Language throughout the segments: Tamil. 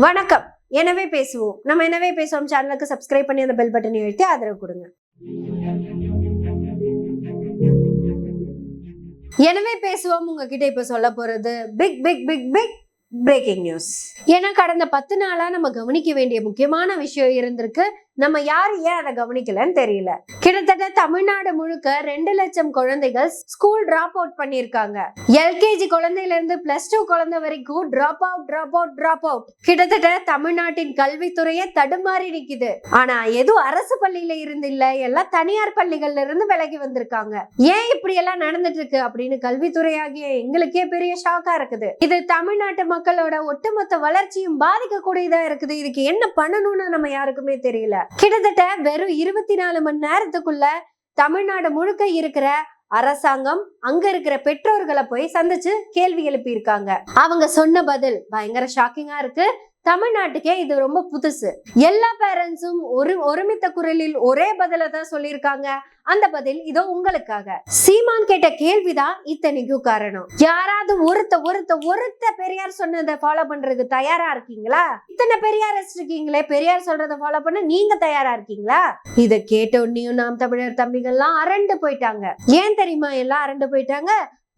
வணக்கம். எனவே பேசுவோம். நம்ம எனவே பேசுவோம். சேனலுக்கு சப்ஸ்கிரைப் பண்ணி அந்த பெல் பட்டனை எழுத்தி ஆதரவு கொடுங்க. எனவே பேசுவோம். உங்ககிட்ட இப்ப சொல்ல போறது big big big big breaking news ஏன்னா கடந்த பத்து நாளா நம்ம கவனிக்க வேண்டிய முக்கியமான விஷயம் இருந்திருக்கு. நம்ம யார் ஏன் அதை கவனிக்கலன்னு தெரியல. கிட்டத்தட்ட தமிழ்நாடு முழுக்க ரெண்டு லட்சம் குழந்தைகள் ஸ்கூல் டிராப் அவுட் பண்ணியிருக்காங்க. எல்கேஜி குழந்தையில இருந்து பிளஸ் டூ குழந்தை வரைக்கும் drop out drop out drop out கிட்டத்தட்ட தமிழ்நாட்டின் கல்வித்துறையே தடுமாறி நிக்குது. ஆனா எதுவும் அரசு பள்ளியில இருந்து இல்ல எல்லாம் தனியார் பள்ளிகள்ல இருந்து விலகி வந்திருக்காங்க. ஏன் இப்படி எல்லாம் நடந்துட்டு இருக்கு அப்படின்னு கல்வித்துறை ஆகிய எங்களுக்கே பெரிய ஷாக்கா இருக்குது. இது தமிழ்நாட்டு மக்களோட ஒட்டுமொத்த வளர்ச்சியும் பாதிக்கக்கூடியதா இருக்குது. இதுக்கு என்ன பண்ணணும்னு நம்ம யாருக்குமே தெரியல. கிட்டத்தட்ட வெறும் இருபத்தி நாலு மணி நேரத்துக்குள்ள தமிழ்நாடு முழுக்க இருக்கிற அரசாங்கம் அங்க இருக்கிற பெற்றோர்களை போய் சந்திச்சு கேள்வி எழுப்பி இருக்காங்க அவங்க சொன்ன பதில் பயங்கர ஷாக்கிங்கா இருக்கு. தமிழ்நாட்டுக்கே இது ரொம்ப புதுசு. எல்லா பேரண்ட்ஸும் ஒரு ஒருமித்த குரலில் ஒரே பதில தான் சொல்லியிருக்காங்க. அந்த பதில் இதோ உங்களுக்காக. சீமான் கேட்ட கேள்விதான் இத்தனைக்கும் காரணம். யாராவது ஒருத்த ஒருத்த ஒருத்த பெரியார் சொன்னதை ஃபாலோ பண்றதுக்கு தயாரா இருக்கீங்களா? இத்தனை பெரியார் இருக்கீங்களே பெரியார் சொல்றதை ஃபாலோ பண்ண நீங்க தயாரா இருக்கீங்களா? இதை கேட்ட உடனேயும் நாம் தமிழர் தம்பிகள்லாம் அரண்டு போயிட்டாங்க. ஏன் தெரியுமா? எல்லாம் அரண்டு போயிட்டாங்க.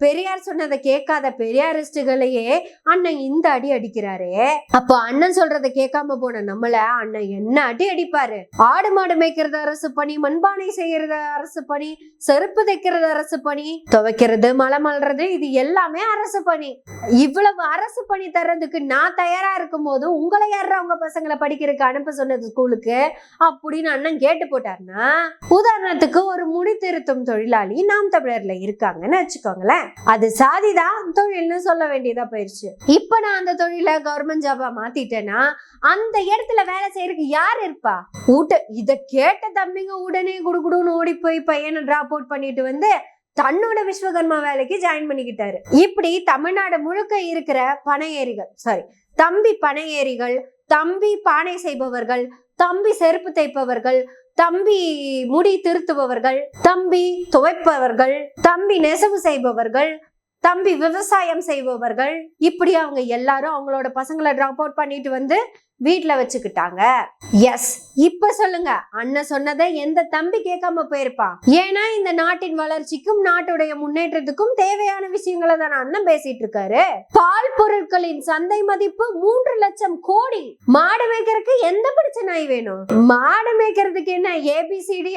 பெரியார் சொன்னதை கேட்காத பெரியாரிஸ்டுகளையே அண்ணன் இந்த அடி அடிக்கிறாரே. அப்போ அண்ணன் சொல்றதை கேட்காம போன நம்மள அண்ணன் என்ன அடி அடிப்பாரு? ஆடு மாடு மேய்க்கிறது அரசு பணி மண்பானை செய்யறது அரசு பணி செருப்பு தைக்கிறது அரசு பணி துவைக்கிறது மலை மல்றது இது எல்லாமே அரசு பணி. இவ்வளவு அரசு பணி தர்றதுக்கு நான் தயாரா இருக்கும் போது உங்களை யாரா உங்க பசங்களை படிக்கிறதுக்கு அனுப்ப சொன்னது ஸ்கூலுக்கு? அப்படின்னு அண்ணன் கேட்டு போட்டாருன்னா உதாரணத்துக்கு ஒரு முடி திருத்தும் தொழிலாளி நாம் தமிழர்ல இருக்காங்கன்னு வச்சுக்கோங்களேன். அது சாதிதான் தொழில்னு சொல்ல வேண்டியதா போயிருச்சு. இப்ப நான் அந்த தொழில கவர்மெண்ட் ஜாபா மாத்திட்டேன்னா அந்த இடத்துல வேலை செய்யறதுக்கு யார் இருப்பா? ஊட்ட இத கேட்ட தம்பிங்க உடனே குடுகுடுன்னு ஓடி போய் பையனை டிராப் அவுட் பண்ணிட்டு வந்து தன்னோட விஸ்வகர்மா வேலைக்கு ஜாயின் பண்ணிக்கிட்டாரு. இப்படி தமிழ்நாடு முழுக்க இருக்கிற பனையேறிகள் சாரி தம்பி பனையேறிகள் தம்பி பானை செய்பவர்கள் தம்பி செருப்பு தைப்பவர்கள் தம்பி முடி திருத்துபவர்கள் தம்பி துவைப்பவர்கள் தம்பி நெசவு செய்பவர்கள் தம்பி விவசாயம் செய்பவர்கள் இப்படி அவங்க எல்லாரும் அவங்களோட பசங்களை ட்ராப் அவுட் பண்ணிட்டு வந்து வீட்டில் வச்சுக்கிட்டாங்க. எஸ் இப்ப சொல்லுங்க. அண்ணன் சொன்னதை எந்த தம்பி கேட்காம போயிருப்பான் ஏன்னா இந்த நாட்டின் வளர்ச்சிக்கும் நாட்டுடைய முன்னேற்றத்துக்கும் தேவையான விஷயங்களை தான் அண்ணன் பேசிட்டு இருக்காரு. பால் பொருட்களின் சந்தை மதிப்பு மூன்று லட்சம் கோடி. மாடு மேய்க்கிறதுக்கு எந்த பிரச்சனை வேணும்? மாடு மேய்க்கிறதுக்கு என்ன ஏபிசிடி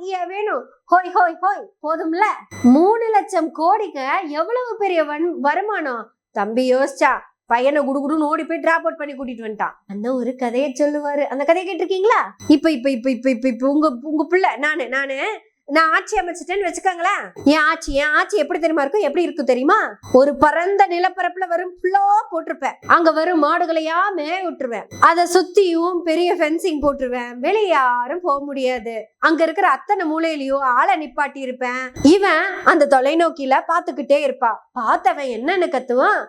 e, வேணும்? ஹோய் ஹோய் ஹோய். போதும்ல? மூணு லட்சம் கோடிக்கு எவ்வளவு பெரிய வன்- வருமானம்? தம்பி யோசிச்சா. பையனை குடுகுடுன்னு ஓடி போய் டிராப் அவுட் பண்ணி கூட்டிட்டு வந்துட்டான். அந்த ஒரு கதையை சொல்லுவாரு. அந்த கதையை கேட்டிருக்கீங்களா? இப்ப இப்ப இப்ப இப்ப இப்ப இப்ப உங்க உங்க பிள்ளை நானு நானு நான் ஆட்சி அமைச்சிட்டேன்னு வச்சுக்கோங்களேன். என் ஆட்சி என் ஆட்சி எப்படி தெரியுமா இருக்கும்? எப்படி இருக்கும் தெரியுமா? ஒரு பரந்த நிலப்பரப்புல வரும் ஃபுல்லா போட்டிருப்பேன். அங்க வரும் மாடுகளையா மேய விட்டுருவேன் அதை சுத்தியும் பெரிய ஃபென்சிங் போட்டுருவேன். வெளியே யாரும் போக முடியாது. அங்க இருக்கிற அத்தனை மூலையிலயும் ஆளை நிப்பாட்டி இருப்பேன் இவன் அந்த தொலைநோக்கியில பாத்துக்கிட்டே இருப்பா. பார்த்தவன் என்னன்னு கத்துவான்?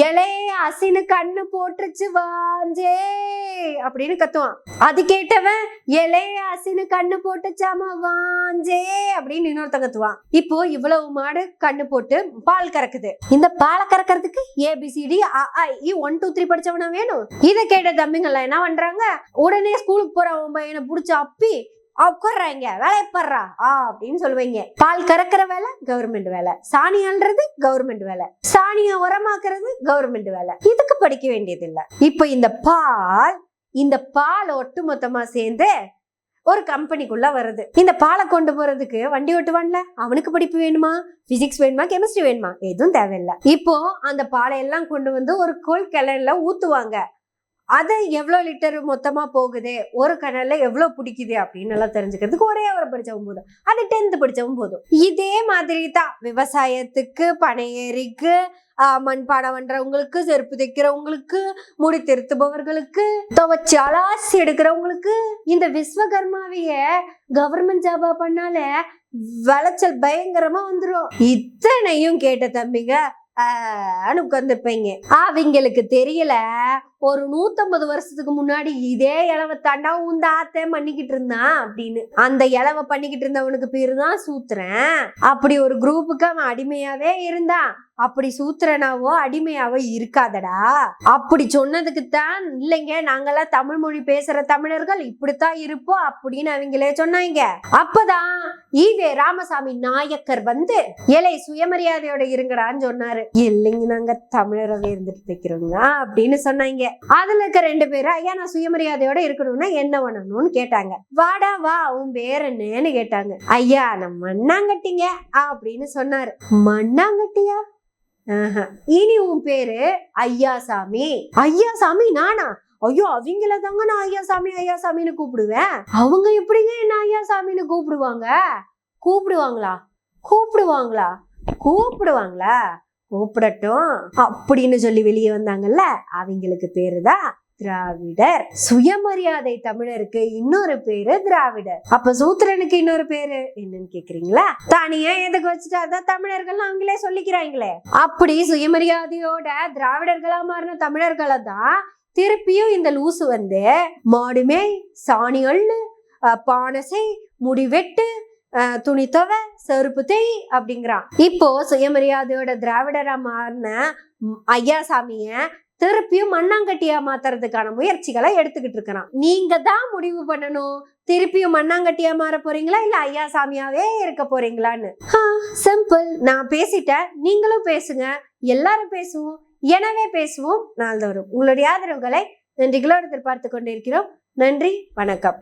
எலே அசினு கண்ணு போட்டுருச்சு வாஞ்சே அப்படின்னு கத்துவான். அது கேட்டவன் எலே அசினு கண்ணு போட்டுச்சாமா வாஞ்சே அப்படின்னு இன்னொருத்தன் கத்துவான். இப்போ இவ்வளவு மாடு கண்ணு போட்டு பால் கறக்குது. இந்த பாலை கறக்கிறதுக்கு ABCD one two three e, படிச்சவனா வேணும்? இதை கேட்ட தம்பிங்கெல்லாம் என்ன பண்றாங்க? உடனே ஸ்கூலுக்கு போற உன் பையனை புடிச்சு அப்பி உட்காடுறாங்க வேலையை படுறா ஆ அப்படின்னு சொல்லுவீங்க. பால் கறக்கிற வேலை கவர்மெண்ட் வேலை. சாணி அல்றது கவர்மெண்ட் வேலை. சாணியை உரமாக்குறது கவர்மெண்ட் வேலை. இதுக்கு படிக்க வேண்டியது இல்லை இப்போ இந்த பால் இந்த பால் ஒட்டுமொத்தமா சேர்ந்து ஒரு கம்பெனிக்குள்ள வருது. இந்த பாலை கொண்டு போறதுக்கு வண்டி ஓட்டுவான்ல? அவனுக்கு படிப்பு வேணுமா? பிசிக்ஸ் வேணுமா? கெமிஸ்ட்ரி வேணுமா? எதுவும் தேவையில்லை. இப்போ அந்த பாலை எல்லாம் கொண்டு வந்து ஒரு கோல் கிணறுல ஊத்துவாங்க. அது எவ்வளோ லிட்டர் மொத்தமாக போகுது ஒரு கனலில் எவ்வளோ பிடிக்குது அப்படின்னு எல்லாம் தெரிஞ்சுக்கிறதுக்கு ஒரே ஒரு படித்தவும் போதும். அது டென்த்து படித்தவும் போதும். இதே மாதிரி தான் விவசாயத்துக்கு பனையேறிக்கு ஆஹ், மண்பாடம் பண்ணுறவங்களுக்கு செருப்பு தைக்கிறவங்களுக்கு முடி திருத்துபவர்களுக்கு துவச்சி அலாசி எடுக்கிறவங்களுக்கு இந்த விஸ்வகர்மாவிய கவர்மெண்ட் ஜாபா பண்ணால விளைச்சல் பயங்கரமா வந்துடும் இத்தனையும் கேட்ட தம்பிங்க ஆன்னு உட்காந்துருப்பீங்க அவங்களுக்கு தெரியல ஒரு நூத்தம்பது வருஷத்துக்கு முன்னாடி இதே இளவ தாண்டா உந்த ஆத்தே பண்ணிக்கிட்டு இருந்தான் அப்படின்னு. அந்த இளவ பண்ணிக்கிட்டு இருந்தவனுக்கு பேரு தான் சூத்திரன். அப்படி ஒரு குரூப்புக்கு அவன் அடிமையாவே இருந்தான் அப்படி சூத்திரனாவோ அடிமையாவோ இருக்காதடா. அப்படி சொன்னதுக்கு தான் இல்லைங்க நாங்கெல்லாம் தமிழ் மொழி பேசுற தமிழர்கள் இப்படித்தான் இருப்போம் அப்படின்னு அவங்களே சொன்னாங்க. அப்பதான் ஈவே ராமசாமி நாயக்கர் வந்து இலை சுயமரியாதையோட இருங்கடான்னு சொன்னாரு. இல்லைங்க நாங்க தமிழராகவே இருந்துட்டு தைக்கிறோங்க அப்படின்னு சொன்னாங்க. அதுல இருக்க ரெண்டு பேரும் ஐயா நான் சுயமரியாதையோட இருக்கணும்னா என்ன பண்ணணும்னு கேட்டாங்க. வாடா வா உன் பேர் என்னன்னு கேட்டாங்க. ஐயா நான் மண்ணாங்கட்டிங்க அப்படின்னு சொன்னாரு. மண்ணாங்கட்டியா? ஆஹா. இனி உன் பேரு ஐயாசாமி. ஐயாசாமி நானா? ஐயோ அவங்கள தாங்க நான் ஐயாசாமி ஐயாசாமின்னு கூப்பிடுவேன். அவங்க எப்படிங்க என்ன ஐயாசாமின்னு கூப்பிடுவாங்க? கூப்பிடுவாங்களா? கூப்பிடுவாங்களா? கூப்பிடுவாங்களா? கூப்பிடட்டும். அப்படின்னு சொல்லி வெளியே வந்தாங்கல்ல அவங்களுக்கு பேரு தான் திராவிடர். சுயமரியாதை தமிழருக்கு இன்னொரு பேரு திராவிடர். அப்ப சூத்திரனுக்கு இன்னொரு பேரு என்னன்னு கேக்குறீங்களா? தனியா எதுக்கு வச்சுட்டா அதான் தமிழர்கள் அவங்களே சொல்லிக்கிறாங்களே? அப்படி சுயமரியாதையோட திராவிடர்களா மாறின தமிழர்களை தான் திருப்பியும் இந்த லூசு வந்து மாடுமே சாணி பானசை முடிவெட்டு துணி துவை செருப்பு தேய் அப்படிங்கிறான். இப்போ சுயமரியாதையோட திராவிடரா மாறின ஐயா ஐயாசாமிய திருப்பியும் மண்ணாங்கட்டியா மாத்துறதுக்கான முயற்சிகளை எடுத்துக்கிட்டு இருக்கிறான். நீங்க தான் முடிவு பண்ணணும். திருப்பியும் மண்ணாங்கட்டியா மாற போறீங்களா? இல்ல ஐயா சாமியாவே இருக்க போறீங்களான்னு? சிம்பிள் நான் பேசிட்டேன். நீங்களும் பேசுங்க. எல்லாரும் பேசுவோம். எனவே பேசுவோம். நாள்தோறும். உங்களுடைய ஆதரவுகளை நன்றிகளோடு எதிர்பார்த்து கொண்டிருக்கிறோம். நன்றி. வணக்கம்.